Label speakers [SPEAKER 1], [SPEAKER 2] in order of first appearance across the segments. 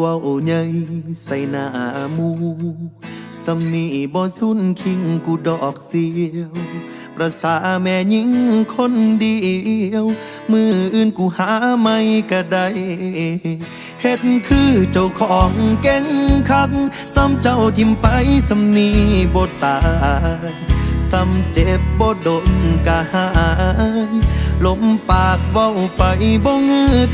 [SPEAKER 1] ว้าใหญ่ใส่หน้ามูสำนีบ่สุนคิงกูดอกเสียว ประสาแม่ยิงคนเดียว มืออื่นกูหาไม่ก็ได้เฮ็ดคือเจ้าของแก่งคักซ้ำเจ้าทิมไปสำนีบ่ตายซ้ำเจ็บบ่โดนกะหายลมปากเว้าไปบ่เงืด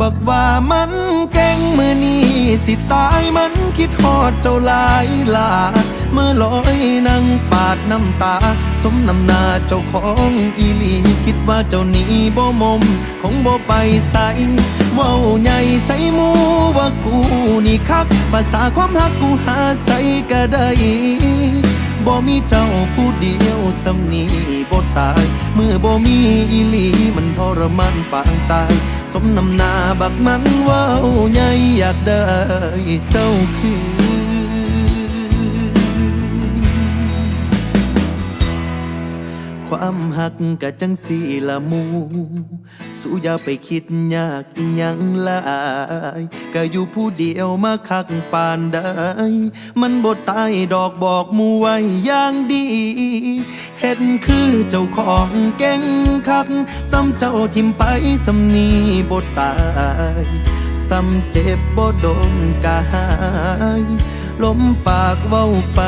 [SPEAKER 1] บักว่ามันเก่งมือนี้สิตายมันคิดฮอดเจ้าหลายหลาเมื่อลอยนั่งปาดน้ำตา สมน้ำหน้าเจ้าของอีลีคิดว่าเจ้านี้บ่มมคงบ่ไปใส่เว้าใหญ่ใส่มูว่ากูนี่คัก ภาษาความรักกูหาใส่ก็ได้บ่มีเจ้าผู้เดียวสำนีบ่ตาย เมื่อบ่มีอีลีมันทรมานปางตาย สมนำหน้าบักมันว่าใหญ่อยากได้เจ้าคือความหักกะจังสีละมูสู้ยาไปคิดยากยังหลายก็อยู่ผู้เดียวมาคักปานใดมันบดตายดอกบอกมูไว้อย่างดี เห็นคือเจ้าของแก่งคักซ้ำเจ้าทิมไปสำนีบทตายซ้ำเจ็บบ่โดนกาย ลมปากเว้าไป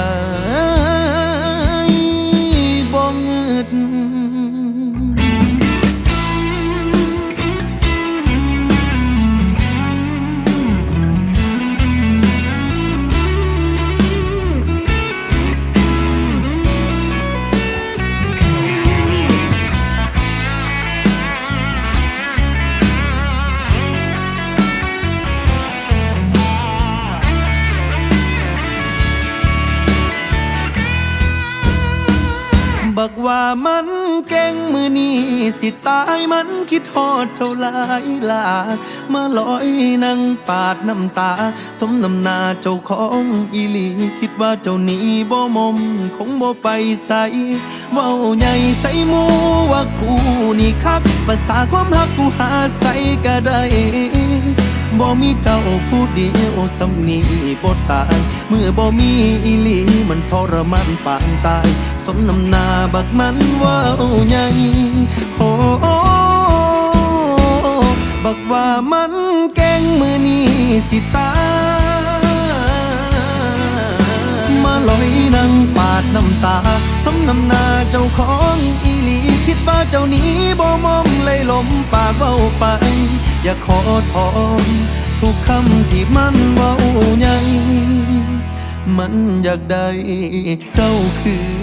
[SPEAKER 1] บักว่ามันเก่งมือนี้สิตายมันคิดทอดเท่าลายลามาลอยนั่งปาดน้ำตา สมน้ำนาเจ้าของอีหลี คิดว่าเจ้านี้บ่มมคงบ่ไปใส่เว้าใหญ่ใส่หมูว่ากูนี่คักภาษาความรักกูหาใส่ก็ได้บ่มีเจ้าผู้เดียวสำนีบ่ตาย เมื่อบ่มีอีหลีมันทรมานปางตาย สมน้ำหน้าบักมันว่าใหญ่โอ้บักว่ามันเก่งมือนี้สิตา มาลอยนั่งปาดน้ำตา สมน้ำหน้าเจ้าของอีหลี คิดว่าเจ้านี้บ่มอมเลยลมปากเว้าไป อย่าขอถอนทุกคำที่มันเว้าใหญ่มันอยากได้เจ้าคืน